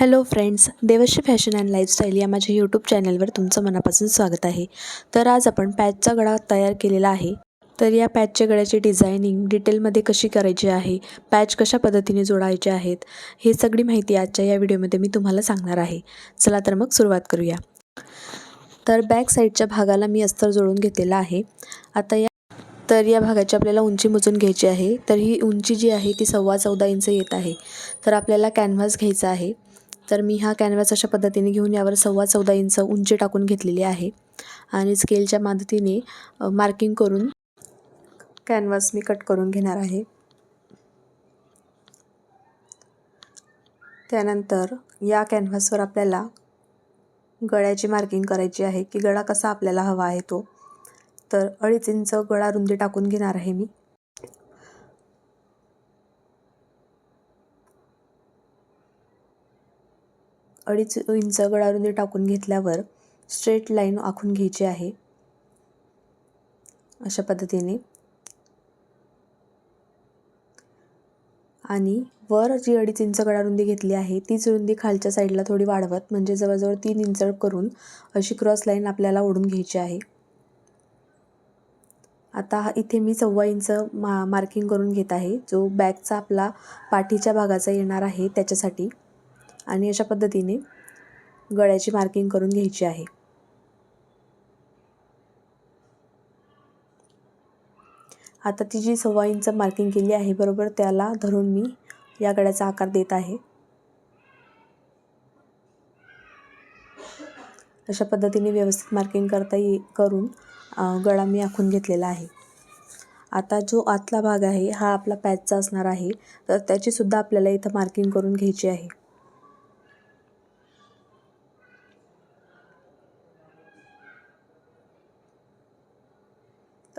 Hello friends Devshree fashion and lifestyle या माझ्या YouTube चॅनलवर तुमचं मनापासून स्वागत आहे. तर आज आपण पॅचचा गळा तयार केलेला आहे. तर या पॅचच्या गळ्याची डिझायनिंग डिटेलमध्ये कशी करायची आहे पॅच कशा पद्धतीने जोडायचे आहेत हे सगळी माहिती आजच्या या व्हिडिओमध्ये मी तुम्हाला सांगणार आहे. चला तर मग सुरुवात करूया. तर बॅक साईडच्या भागाला मी अस्तर जोडून घेतलेला आहे. आता या तर या भागाची आपल्याला उंची मोजून घ्यायची आहे. तर ही उंची जी आहे ती सव्वा चौदा इंच येत आहे. तर आपल्याला कॅनव्हास घ्यायचा आहे. तर मी हा कॅनव्हास अशा पद्धतीने घेऊन यावर सव्वा चौदा इंच उंची टाकून घेतलेली आहे. आणि स्केलच्या मदतीने मार्किंग करून कॅनव्हास मी कट करून घेणार आहे. त्यानंतर या कॅनव्हासवर आपल्याला गळ्याची मार्किंग करायची आहे की गळा कसा आपल्याला हवा आहे तो. तर अडीच इंच गळा रुंदी टाकून घेणार आहे मी. अडीच इंच गळारुंदी टाकून घेतल्यावर स्ट्रेट लाईन आखून घ्यायची आहे. अशा पद्धतीने. आणि वर जी अडीच इंच गळा रुंदी घेतली आहे तीच रुंदी खालच्या साईडला थोडी वाढवत म्हणजे जवळजवळ तीन इंच करून अशी क्रॉस लाईन आपल्याला ओढून घ्यायची आहे. आता हा इथे मी सव्वा इंच मा मार्किंग करून घेत आहे जो बॅगचा आपला पाठीच्या भागाचा येणार आहे त्याच्यासाठी. आणि अशा पद्धतीने गळ्याची मार्किंग करून घ्यायची आहे. आता ती जी सव्वा इंच मार्किंग केली आहे बरोबर त्याला धरून मी या गळ्याचा आकार देत आहे. अशा पद्धतीने व्यवस्थित मार्किंग करता ये करून गळा मी आखून घेतलेला आहे. आता जो आतला भाग आहे हा आपला पॅचचा असणार आहे तर त्याचीसुद्धा आपल्याला इथं मार्किंग करून घ्यायची आहे.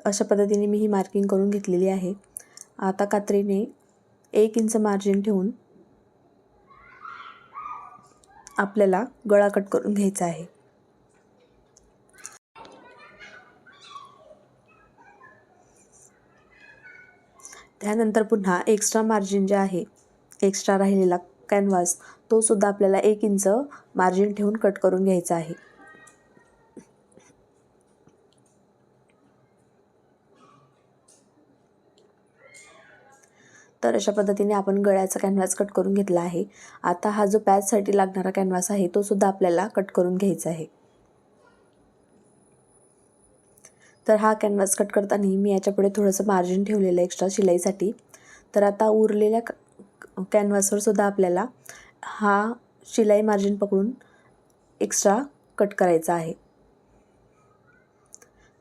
अशा पद्धतीने मी ही मार्किंग करून घेतलेली आहे. आता कात्रीने एक इंच मार्जिन ठेवून आपल्याला गळा कट करून घ्यायचा आहे. त्यानंतर पुन्हा एक्स्ट्रा मार्जिन जे आहे एक्स्ट्रा राहिलेला कॅनव्हास तो सुद्धा आपल्याला एक इंच मार्जिन ठेवून कट करून घ्यायचा आहे. तर अशा पद्धतीने आपण गळ्याचा कॅनव्हास कट करून घेतला आहे. आता हा जो पॅचसाठी लागणारा कॅनव्हास आहे तो सुद्धा आपल्याला कट करून घ्यायचा आहे. तर हा कॅनव्हास कट करताना मी याच्यापुढे थोडंसं मार्जिन ठेवलेलं एक्स्ट्रा शिलाईसाठी. तर आता उरलेल्या कॅनव्हासवर सुद्धा आपल्याला हा शिलाई मार्जिन पकडून एक्स्ट्रा कट करायचा आहे.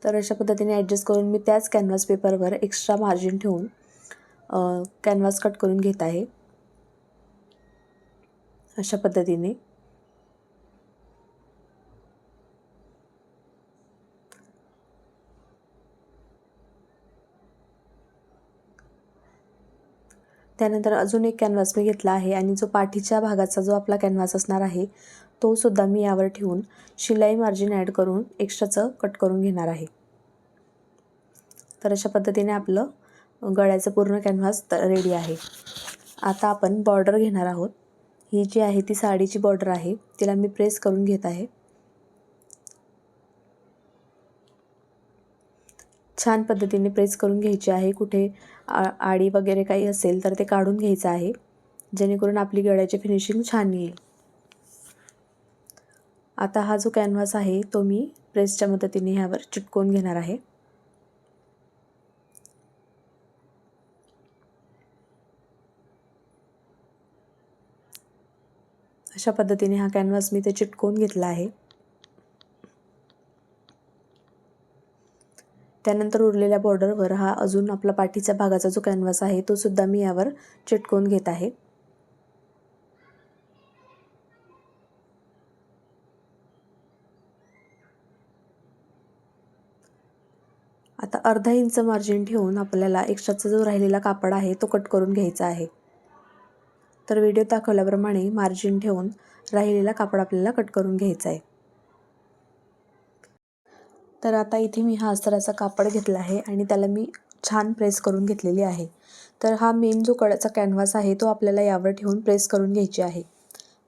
तर अशा पद्धतीने ॲडजस्ट करून मी त्याच कॅनव्हास पेपरवर एक्स्ट्रा मार्जिन ठेवून कॅनव्हास कट करून घेत आहे. अशा पद्धतीने. त्यानंतर अजून एक कॅनव्हास मी घेतला आहे आणि जो पाठीच्या भागाचा जो आपला कॅनव्हास असणार आहे तो सुद्धा मी यावर ठेवून शिलाई मार्जिन ॲड करून एक्स्ट्राचं कट करून घेणार आहे. तर अशा पद्धतीने आपलं गळ्याचं पूर्ण कॅनव्हास रेडी आहे. आता आपण बॉर्डर घेणार आहोत. ही जी आहे ती साडीची बॉर्डर आहे. तिला मी प्रेस करून घेत आहे. छान पद्धतीने प्रेस करून घ्यायची आहे. कुठे आ आडी वगैरे काही असेल तर ते काढून घ्यायचं आहे. जेणेकरून आपली गळ्याची फिनिशिंग छान येईल. आता हा जो कॅनव्हास आहे तो मी प्रेसच्या मदतीने ह्यावर चिटकवून घेणार आहे. अशा पद्धतीने हा कॅनव्हास मी ते चिटकवून घेतला आहे. त्यानंतर उरलेल्या बॉर्डरवर हा अजून आपला पाठीच्या भागाचा जो कॅनव्हास आहे तो सुद्धा मी यावर चिटकवून घेत आहे. आता अर्धा इंच मार्जिन ठेवून आपल्याला एक्स्ट्राचा जो राहिलेला कापड आहे तो कट करून घ्यायचा आहे. तर व्हिडिओ दाखवल्याप्रमाणे मार्जिन ठेवून राहिलेला कापड आपल्याला कट करून घ्यायचा आहे. तर आता इथे मी हा अस्तराचा कापड घेतला आहे आणि त्याला मी छान प्रेस करून घेतलेली आहे. तर हा मेन जो कडाचा कॅनव्हास आहे तो आपल्याला यावर ठेवून प्रेस करून घ्यायची आहे.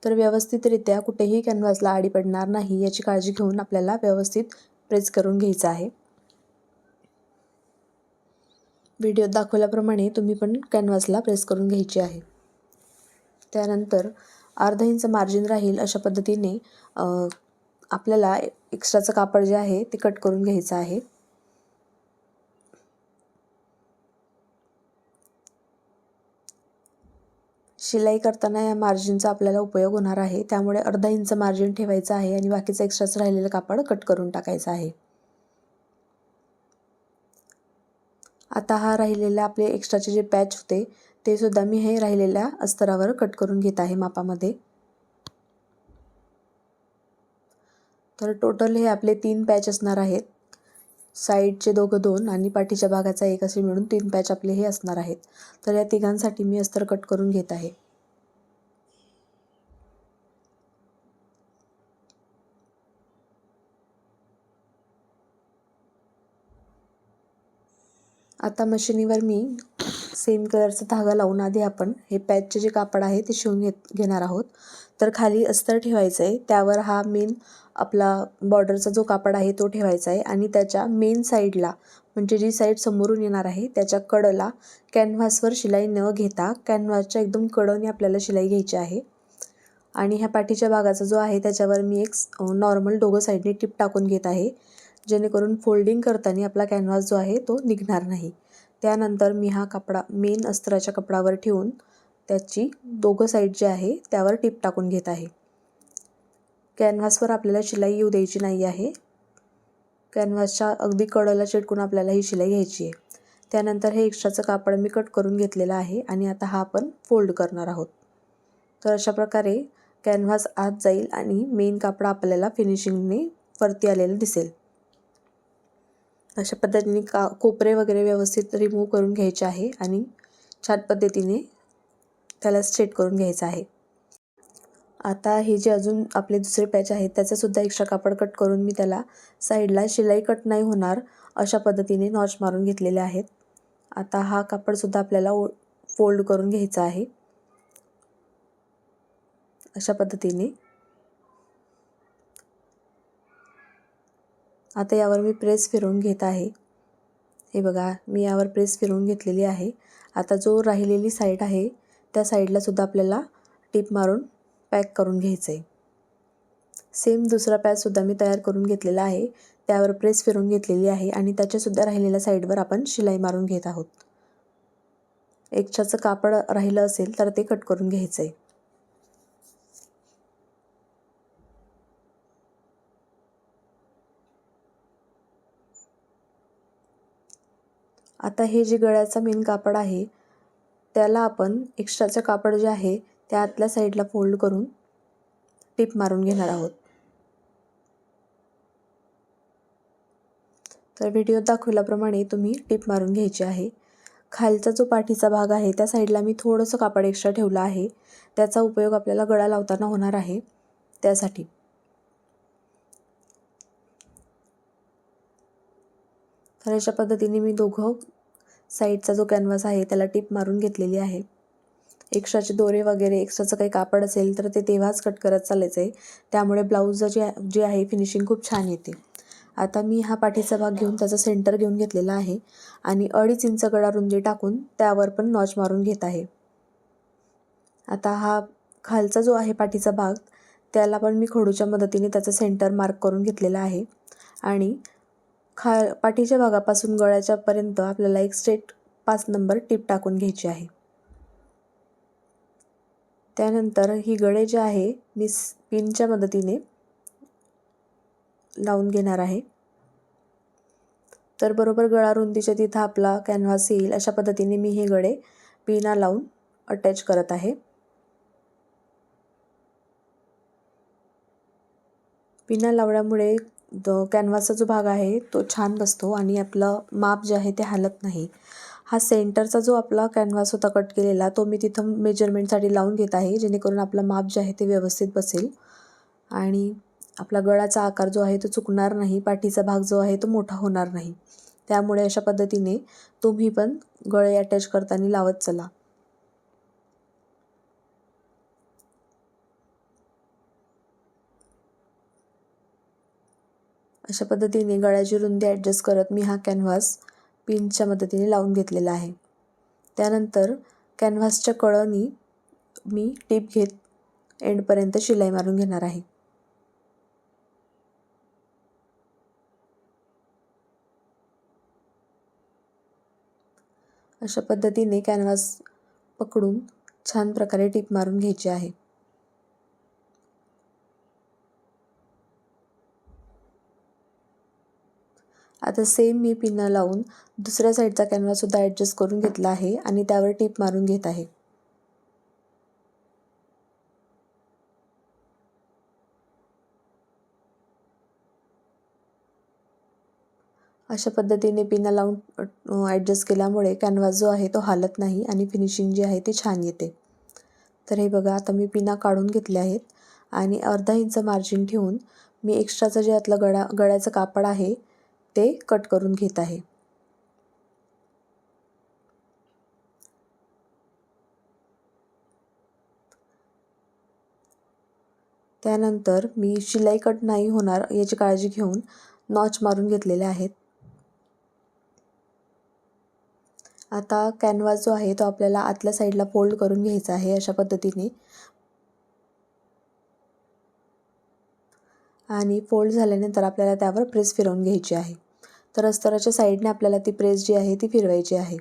तर व्यवस्थितरित्या कुठेही कॅनव्हासला आडी पडणार नाही याची काळजी घेऊन आपल्याला व्यवस्थित प्रेस करून घ्यायचं आहे. व्हिडिओत दाखवल्याप्रमाणे तुम्ही पण कॅनव्हासला प्रेस करून घ्यायची आहे. त्यानंतर अर्धा इंच मार्जिन राहील अशा पद्धतीने आपल्याला एक्स्ट्राचं कापड जे आहे ते कट करून घ्यायचं आहे. शिलाई करताना या मार्जिनचा आपल्याला उपयोग होणार आहे. त्यामुळे अर्धा इंच मार्जिन ठेवायचं आहे आणि बाकीचं एक्स्ट्राचं राहिलेलं कापड कट करून टाकायचं आहे. आता हा राहिलेला आपले एक्स्ट्राचे जे पॅच होते ते सुद्धा मी हे राहिलेल्या अस्तरावर कट करून घेत आहे मापामध्ये. तर टोटल हे आपले तीन पॅच असणार आहेत. साईडचे दोघं दोन आणि पाठीच्या भागाचा एक असे मिळून तीन पॅच आपले हे असणार आहेत. तर या तिघांसाठी मी अस्तर कट करून घेत आहे. आता मशिनीवर मी सेम कलरचा धागा लावून आधी आपण हे पॅचचे जे कापड आहे ते शिवून घेत घेणार आहोत. तर खाली अस्तर ठेवायचं आहे त्यावर हा मेन आपला बॉर्डरचा जो कापड आहे तो ठेवायचा आहे आणि त्याच्या मेन साईडला म्हणजे जी साईड समोरून येणार आहे त्याच्या कडला कॅनव्हासवर शिलाई न घेता कॅनव्हासच्या एकदम कडने आपल्याला शिलाई घ्यायची आहे. आणि ह्या पाठीच्या भागाचा जो आहे त्याच्यावर मी एक नॉर्मल दोघं साईडने टिप टाकून घेत आहे. जेणेकरून फोल्डिंग करताना आपला कॅनव्हास जो आहे तो निघणार नाही. त्यानंतर मी हा कपडा मेन अस्त्राच्या कपडावर ठेवून त्याची दोघं साईड जे आहे त्यावर टिप टाकून घेत आहे. कॅनव्हासवर आपल्याला शिलाई येऊ द्यायची नाही आहे. कॅनव्हासच्या अगदी कडला चिटकून आपल्याला ही शिलाई घ्यायची आहे. त्यानंतर हे एक्स्ट्राचं कापड मी कट करून घेतलेलं आहे आणि आता हा आपण फोल्ड करणार आहोत. तर अशा प्रकारे कॅनव्हास आत जाईल आणि मेन कापड आपल्याला फिनिशिंगने वरती आलेलं दिसेल. अशा पद्धतीने का कोपरे वगैरे व्यवस्थित रिमूव्ह करून घ्यायचे आहे आणि छान पद्धतीने त्याला स्ट्रेट करून घ्यायचं आहे. आता हे जे अजून आपले दुसरे पॅच आहेत त्याचंसुद्धा एक्स्ट्रा कापड कट करून मी त्याला साईडला शिलाई कट नाही होणार अशा पद्धतीने नॉच मारून घेतलेले आहेत. आता हा कापडसुद्धा आपल्याला ओ फोल्ड करून घ्यायचा आहे. अशा पद्धतीने आता यावर मी प्रेस फिरवून घेत आहे. हे बघा मी यावर प्रेस फिरवून घेतलेली आहे. आता जो राहिलेली साईड आहे त्या साईडला सुद्धा आपल्याला टीप मारून पॅक करून घ्यायचं आहे सेम दुसरा पॅचसुद्धा मी तयार करून घेतलेला आहे. त्यावर प्रेस फिरून घेतलेली आहे आणि त्याच्यासुद्धा राहिलेल्या साईडवर आपण शिलाई मारून घेत आहोत. एक्स्ट्राचं कापड राहिलं असेल तर ते कट करून घ्यायचं आहे आता हे जे गळ्याचा मेन कापड आहे त्याला आपण एक्स्ट्राचं कापड जे आहे त्या आतल्या साईडला फोल्ड करून टिप मारून घेणार आहोत. तर व्हिडिओत दाखवल्याप्रमाणे तुम्ही टिप मारून घ्यायची आहे. खालचा जो पाठीचा भाग आहे त्या साईडला मी थोडंसं कापड एक्स्ट्रा ठेवलं आहे. त्याचा उपयोग आपल्याला गळा लावताना होणार आहे. त्यासाठी तर अशा पद्धतीने मी दोघं साईडचा जो कॅनव्हास आहे त्याला टिप मारून घेतलेली आहे. एक्स्ट्राचे दोरे वगैरे एक्स्ट्राचं काही कापड असेल तर ते तेव्हाच कट करत चालायचं आहे त्यामुळे ब्लाऊजचं जे जे आहे फिनिशिंग खूप छान येते. आता मी हा पाठीचा भाग घेऊन त्याचा सेंटर घेऊन घेतलेला आहे आणि अडीच इंच गळा रुंदी टाकून त्यावर पण नॉच मारून घेत आहे. आता हा खालचा जो आहे पाठीचा भाग त्याला पण मी खोडूच्या मदतीने त्याचा सेंटर मार्क करून घेतलेला आहे. आणि खा पाठीच्या भागापासून गळ्याच्यापर्यंत आपल्याला एक स्ट्रेट पाच नंबर टिप टाकून घ्यायची आहे. त्यानंतर ही गळे जे आहे मी पिनच्या मदतीने लावून घेणार आहे. तर बरोबर गळा रुंदीच्या तिथं आपला कॅनव्हास येईल अशा पद्धतीने मी हे गळे पिना लावून अटॅच करत आहे. पिना लावल्यामुळे कॅनव्हासचा जो भाग आहे तो छान बसतो आणि आपलं माप जे आहे ते हालत नाही. हा सेंटरचा जो आपला कॅनव्हास होता कट केलेला तो मी तिथं मेजरमेंटसाठी लावून घेत आहे जेणेकरून आपलं माप जे आहे ते व्यवस्थित बसेल. आणि आपला गळाचा आकार जो आहे तो चुकणार नाही पाठीचा भाग जो आहे तो मोठा होणार नाही. त्यामुळे अशा पद्धतीने तुम्ही पण गळे अटॅच करताना लावत चला. अशा पद्धतीने गळ्याची रुंदी ॲडजस्ट करत मी हा कॅनव्हास पिनच्या मदतीने लावून घेतलेला आहे. त्यानंतर कॅनव्हासच्या कळनी मी टीप घेत एंडपर्यंत शिलाई मारून घेणार आहे. अशा पद्धतीने कॅनव्हास पकडून छान प्रकारे टीप मारून घ्यायची आहे. आता सेम मी पिन्ना लावून दुसऱ्या साईडचा कॅनव्हाससुद्धा ॲडजस्ट करून घेतला आहे आणि त्यावर टीप मारून घेत आहे. अशा पद्धतीने पिना लावून ॲडजस्ट केल्यामुळे कॅनव्हास जो आहे तो हालत नाही आणि फिनिशिंग जी आहे ती छान येते. तर हे बघा आता मी पिना काढून घेतले आहेत आणि अर्धा इंच मार्जिन ठेवून मी एक्स्ट्राचं जे आतलं गळा गळ्याचं कापड आहे ते कट करून घेत आहे. त्यानंतर मी शिलाई कट नाही होणार याची काळजी घेऊन नॉच मारून घेतलेले आहेत. आता कॅनव्हास जो आहे तो आपल्याला आतल्या साईडला फोल्ड करून घ्यायचा आहे अशा पद्धतीने. आणि फोल्ड झाल्यानंतर आपल्याला त्यावर प्रेस फिरवून घ्यायची आहे. तर अस्तराच्या साईडने आपल्याला ती प्रेस जी आहे ती फिरवायची आहे.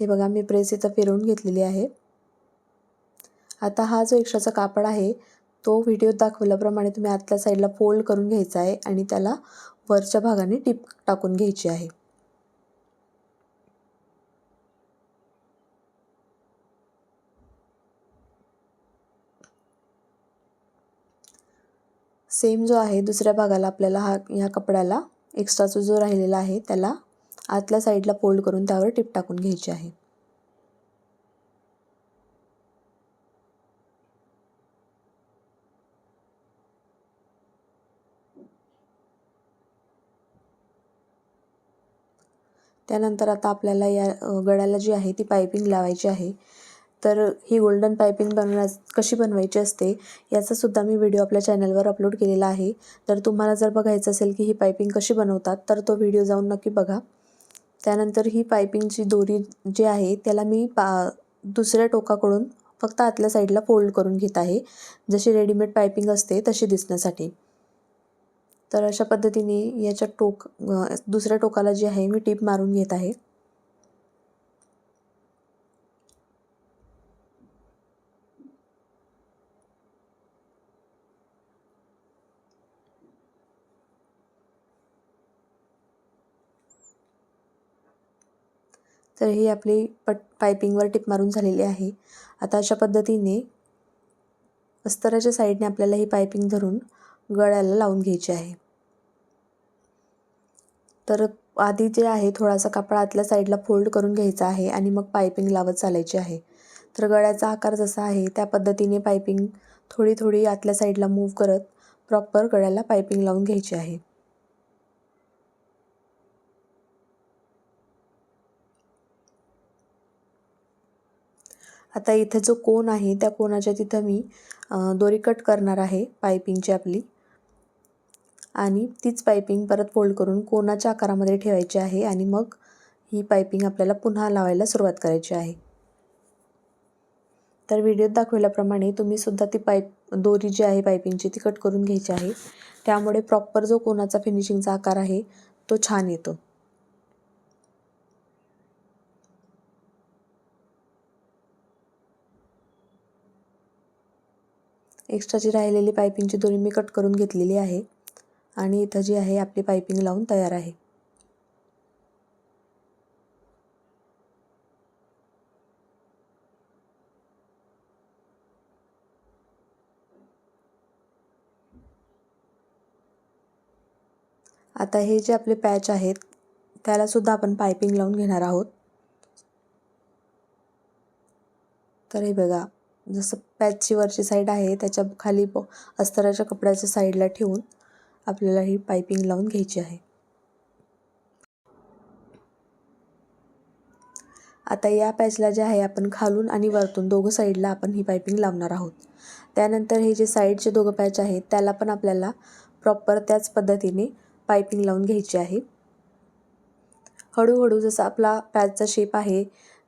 हे बघा मी प्रेस इथं फिरवून घेतलेली आहे. आता हा जो एक्स्ट्राचा कापड आहे तो व्हिडिओत दाखवल्याप्रमाणे तुम्ही आतल्या साईडला फोल्ड करून घ्यायचा आहे आणि त्याला वरच्या भागाने टिप टाकून घ्यायची आहे. सेम जो आहे दुसऱ्या भागाला आपल्याला हा ह्या कपड्याला एक्स्ट्राचा जो राहिलेला आहे त्याला आतल्या साईडला फोल्ड करून त्यावर टिप टाकून घ्यायची आहे. त्यानंतर आता आपल्याला या गळ्याला जी आहे ती पायपिंग लावायची आहे. तर ही गोल्डन पायपिंग बनवण्या कशी बनवायची असते याचासुद्धा मी व्हिडिओ आपल्या चॅनलवर अपलोड केलेला आहे. तर तुम्हाला जर बघायचं असेल की ही पायपिंग कशी बनवतात तर तो व्हिडिओ जाऊन नक्की बघा. त्यानंतर ही पायपिंगची दोरी जी आहे त्याला मी पा दुसऱ्या टोकाकडून फक्त आतल्या साईडला फोल्ड करून घेत आहे. जशी रेडीमेड पायपिंग असते तशी दिसण्यासाठी. तर अशा पद्धतीने याच्या टोक दुसऱ्या टोकाला जी आहे मी टीप मारून घेत आहे. तर ही आपली पट पायपिंगवर टिप मारून झालेली आहे. आता अशा पद्धतीने अस्तराच्या साईडने आपल्याला ही पायपिंग धरून गळ्याला लावून घ्यायची आहे. तर आधी जे आहे थोडासा कापड आतल्या साईडला फोल्ड करून घ्यायचा आहे आणि मग पायपिंग लावत चालायची आहे. तर गळ्याचा आकार जसा आहे त्या पद्धतीने पायपिंग थोडी थोडी आतल्या साईडला मूव्ह करत प्रॉपर गळ्याला पायपिंग लावून घ्यायची आहे. आता इथे जो कोन आहे त्या कोनाच्या तिथं मी दोरी कट करणार आहे पायपिंगची आपली. आणि तीच पायपिंग परत फोल्ड करून कोनाच्या आकारामध्ये ठेवायची आहे आणि मग ही पायपिंग आपल्याला पुन्हा लावायला सुरुवात करायची आहे. तर व्हिडिओत दाखवल्याप्रमाणे तुम्ही सुद्धा ती पाईप दोरी जी आहे पायपिंगची ती कट करून घ्यायची आहे. त्यामुळे प्रॉपर जो कोनाचा फिनिशिंगचा आकार आहे तो छान येतो. एक्स्ट्राची राहिलेली पायपिंगची दोरी मी कट करून घेतलेली आहे आणि इथं जी आहे आपली पायपिंग लावून तयार आहे. आता हे जे आपले पॅच आहेत त्यालासुद्धा आपण पायपिंग लावून घेणार आहोत. तर हे बघा जसं पॅचची वरची साईड आहे त्याच्याखाली अस्तराच्या कपड्याच्या साईडला ठेवून आपल्याला ही पायपिंग लावून घ्यायची आहे. आता या पॅचला जे आहे आपण खालून आणि वरतून दोघं साईडला आपण ही पायपिंग लावणार आहोत. त्यानंतर हे जे साईडचे दोघं पॅच आहेत त्याला पण आपल्याला प्रॉपर त्याच पद्धतीने पायपिंग लावून घ्यायची आहे. हळूहळू जसं आपला पॅचचा शेप आहे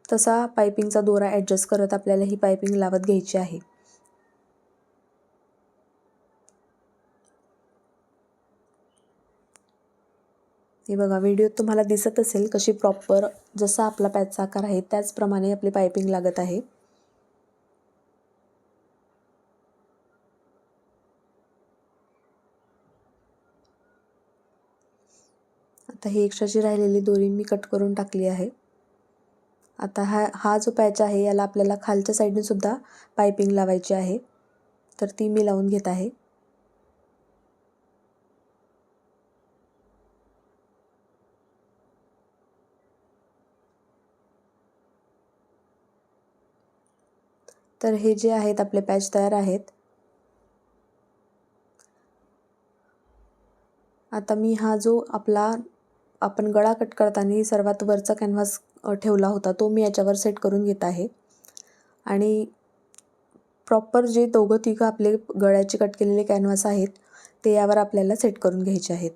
तसा पायपिंगचा दोरा ॲडजस्ट करत आपल्याला ही पायपिंग लावत घ्यायची आहे. हे बघा व्हिडिओत तुम्हाला दिसत असेल कशी प्रॉपर जसा आपला पॅचचा आकार आहे त्याचप्रमाणे आपली पायपिंग लागत आहे. आता ही एक्स्ट्राची राहिलेली दोरी मी कट करून टाकली आहे. आता हा हा जो पॅच आहे याला आपल्याला खालच्या साईडने सुद्धा पायपिंग लावायची आहे. तर ती मी लावून घेत आहे. तर हे जे आहेत आपले पॅच तयार आहेत. आता मी हा जो आपला आपण गळा कट करताना सर्वात वरचा कॅनव्हास ठेवला होता. तो मी याच्यावर सेट करून घेत आहे. आणि प्रॉपर जे दोघं तिघं आपले गळ्याचे कट केलेले कॅनव्हास आहेत ते यावर आपल्याला सेट करून घ्यायचे आहेत.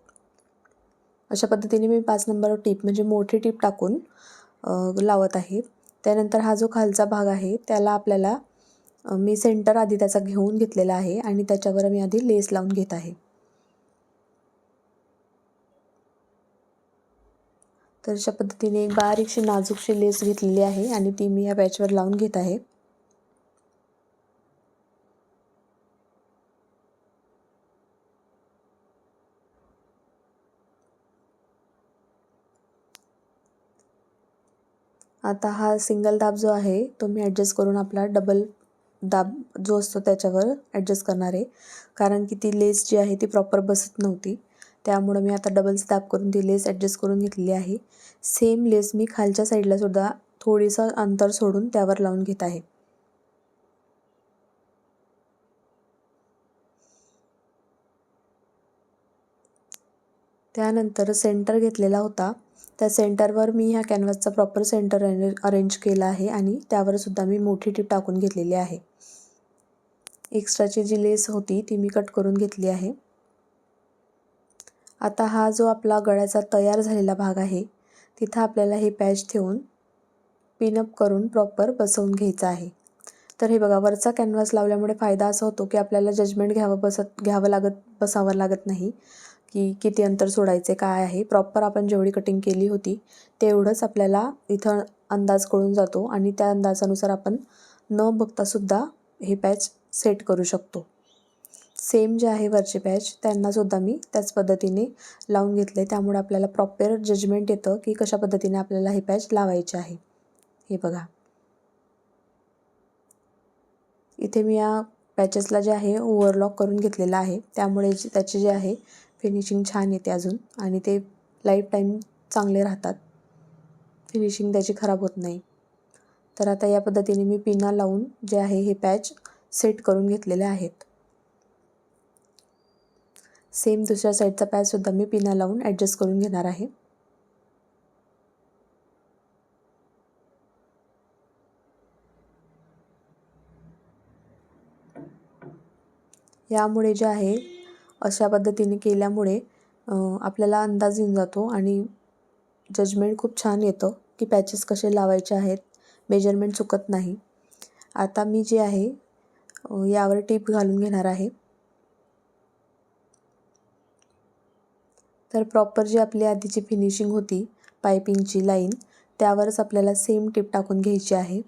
अशा पद्धतीने मी पाच नंबर टीप म्हणजे मोठी टीप टाकून लावत आहे. त्यानंतर हा जो खालचा भाग आहे त्याला आपल्याला मी सेंटर आधी त्याचा घेऊन घेतलेला आहे आणि त्याच्यावर मी आधी लेस लावून घेत आहे. तर अशा पद्धतीने एक बारीकशी नाजूकशी लेस घेतलेली आहे आणि ती मी या पॅचवर लावून घेत आहे. आता हा सिंगल दाब जो आहे तो मी ॲडजस्ट करून आपला डबल दाब जो असतो त्याच्यावर ॲडजस्ट करणार आहे. कारण की ती लेस जी आहे ती प्रॉपर बसत नव्हती. त्यामुळं मी आता डबल स्टॅप करून ती लेस ॲडजस्ट करून घेतलेली आहे. सेम लेस मी खालच्या साईडला सुद्धा थोडीसं अंतर सोडून त्यावर लावून घेत आहे. त्यानंतर सेंटर घेतलेला होता. त्या सेंटरवर मी ह्या कॅनव्हासचा प्रॉपर सेंटर अरेंज केला आहे आणि त्यावर सुद्धा मी मोठी टीप टाकून घेतलेली आहे. एक्स्ट्राची जी लेस होती ती मी कट करून घेतली आहे. आता हा जो आपला गळ्याचा तयार झालेला भाग आहे तिथं आपल्याला हे पॅच ठेवून पिनअप करून प्रॉपर बसवून घ्यायचं आहे. तर हे बघा वरचा कॅनव्हास लावल्यामुळे फायदा असा होतो की आपल्याला जजमेंट घ्यावं बसत घ्यावं लागत बसावं लागत नाही. की किती अंतर सोडायचे काय आहे प्रॉपर आपण जेवढी कटिंग केली होती तेवढंच आपल्याला इथं अंदाज कळून जातो आणि त्या अंदाजानुसार आपण न बघतासुद्धा हे पॅच सेट करू शकतो. सेम जे आहे वरचे पॅच त्यांनासुद्धा मी त्याच पद्धतीने लावून घेतले त्यामुळे आपल्याला प्रॉपर जजमेंट येतं की कशा पद्धतीने आपल्याला हे पॅच लावायचे आहे. हे बघा. इथे मी या पॅचेसला जे आहे ओव्हरलॉक करून घेतलेलं आहे. त्यामुळे जे त्याचे जे आहे फिनिशिंग छान येते अजून. आणि ते लाईफ टाईम चांगले राहतात. फिनिशिंग त्याची खराब होत नाही. तर आता या पद्धतीने मी पिना लावून जे आहे हे पॅच सेट करून घेतलेले आहेत. सेम दुसऱ्या साईडचा पॅचसुद्धा मी पिना लावून ॲडजस्ट करून घेणार आहे. यामुळे जे आहे अशा पद्धतीने केल्यामुळे आपल्याला अंदाज येऊन जातो आणि जजमेंट खूप छान येतं की पॅचेस कसे लावायचे आहेत मेजरमेंट चुकत नाही. आता मी जे आहे यावर टीप घालून घेणार आहे. तर प्रॉपर जी आपली आधीची फिनिशिंग होती पायपिंगची लाईन त्यावरच आपल्याला सेम टीप टाकून घ्यायची आहे.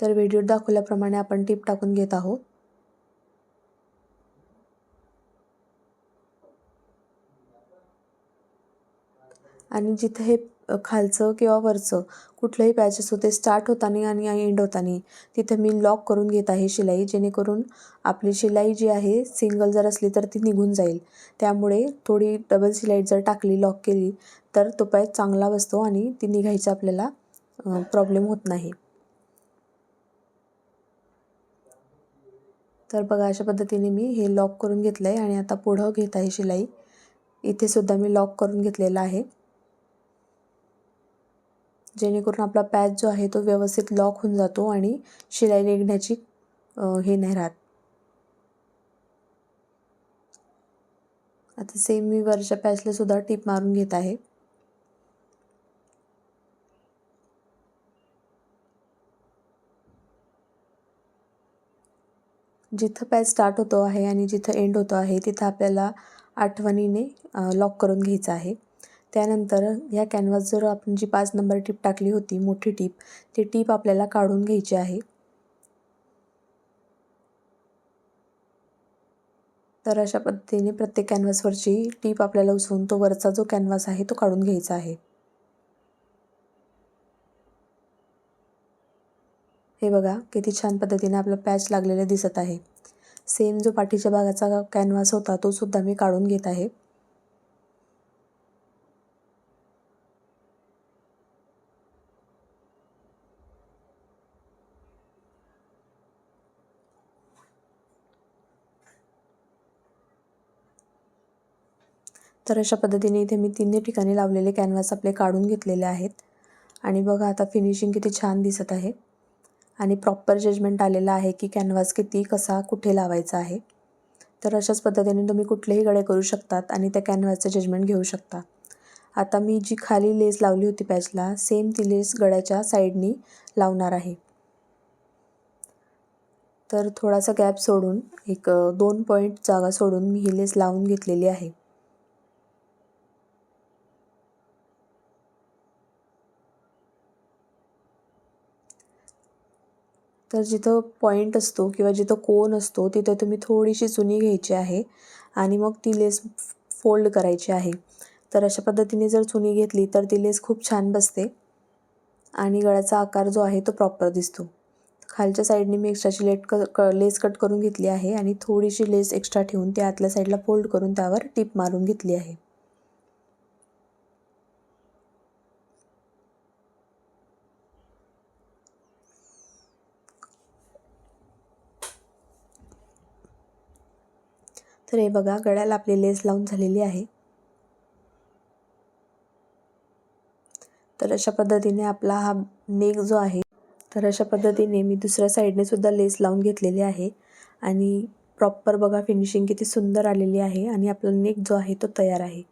तर व्हिडिओ दाखवल्याप्रमाणे आपण टिप टाकून घेत आहोत. आणि जिथे हे खालचं किंवा वरचं कुठलंही पॅचेस होते स्टार्ट होताना आणि एंड होताना तिथे मी लॉक करून घेत आहे शिलाई जेणेकरून आपली शिलाई जी आहे सिंगल जर असली तर ती निघून जाईल. त्यामुळे थोडी डबल शिलाई जर टाकली लॉक केली तर तो पॅच चांगला बसतो आणि ती निघायचा आपल्याला प्रॉब्लेम होत नाही. तर बघा अशा पद्धतीने मी हे लॉक करून घेतलं आहे आणि आता पुढं घेत आहे शिलाई. इथे सुद्धा मी लॉक करून घेतलेलं आहे. जेणेकरून आपला पॅच जो आहे तो व्यवस्थित लॉक होऊन जातो आणि शिलाई निघण्याची हे नाही राहत. आता सेम मी वरच्या पॅचला सुद्धा टीप मारून घेत आहे. जिथं पॅच स्टार्ट होतो आहे आणि जिथं एंड होतो आहे तिथं आपल्याला आठवणीने लॉक करून घ्यायचं आहे. त्यानंतर ह्या कॅनव्हासवर आपण जी पाच नंबर टीप टाकली होती मोठी टीप ती टीप आपल्याला काढून घ्यायची आहे. तर अशा पद्धतीने प्रत्येक कॅनव्हासवरची टीप आपल्याला उचलून तो वरचा जो कॅनव्हास आहे तो काढून घ्यायचा आहे. हे बघा किती छान पद्धतीने आपलं पॅच लागलेले दिसत आहे. सेम जो पाठीच्या भागाचा कॅनव्हास होता तो सुद्धा मी काढून घेत आहे. तर अशा पद्धतीने इथे मी तिन्ही ठिकाणी लावलेले कॅनव्हास आपले काढून घेतलेले आहेत. आणि बघा आता फिनिशिंग किती छान दिसत आहे. आणि प्रॉपर जजमेंट आलेलं आहे की कॅनव्हास किती कसा कुठे लावायचा आहे. तर अशाच पद्धतीने तुम्ही कुठलेही गळे करू शकतात आणि त्या कॅनव्हासचं जजमेंट घेऊ शकता. आता मी जी खाली लेस लावली होती पॅचला सेम ती लेस गळ्याच्या साईडनी लावणार आहे. तर थोडासा गॅप सोडून एक दोन पॉईंट जागा सोडून मी ही लेस लावून घेतलेली आहे. तर जिथं पॉईंट असतो किंवा जिथं कोन असतो तिथं तुम्ही थोडीशी चुनी घ्यायची आहे आणि मग ती लेस फोल्ड करायची आहे. तर अशा पद्धतीने जर चुनी घेतली तर ती लेस खूप छान बसते आणि गळ्याचा आकार जो आहे तो प्रॉपर दिसतो. खालच्या साईडने मी एक्स्ट्राची लेट क क लेस कट करून घेतली आहे आणि थोडीशी लेस एक्स्ट्रा ठेवून ती आतल्या साईडला फोल्ड करून त्यावर टीप मारून घेतली आहे. तर हे बघा गळ्याला आपली लेस लावून झालेली आहे. तर अशा पद्धतीने आपला हा नेक जो आहे तर अशा पद्धतीने मी दुसऱ्या साईडने सुद्धा लेस लावून घेतलेली आहे. आणि प्रॉपर बघा फिनिशिंग किती सुंदर आलेली आहे आणि आपला नेक जो आहे तो तयार आहे.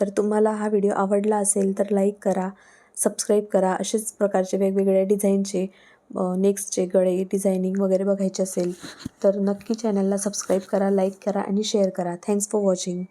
तर तुम्हाला हा व्हिडिओ आवडला असेल तर लाईक करा सबस्क्राईब करा. असेच प्रकारचे वेगवेगळ्या डिझाईनचे नेक्स्टचे गळे डिझायनिंग वगैरे बघायचे असेल तर नक्की चॅनलला सबस्क्राईब करा लाईक करा आणि शेअर करा. Thanks for watching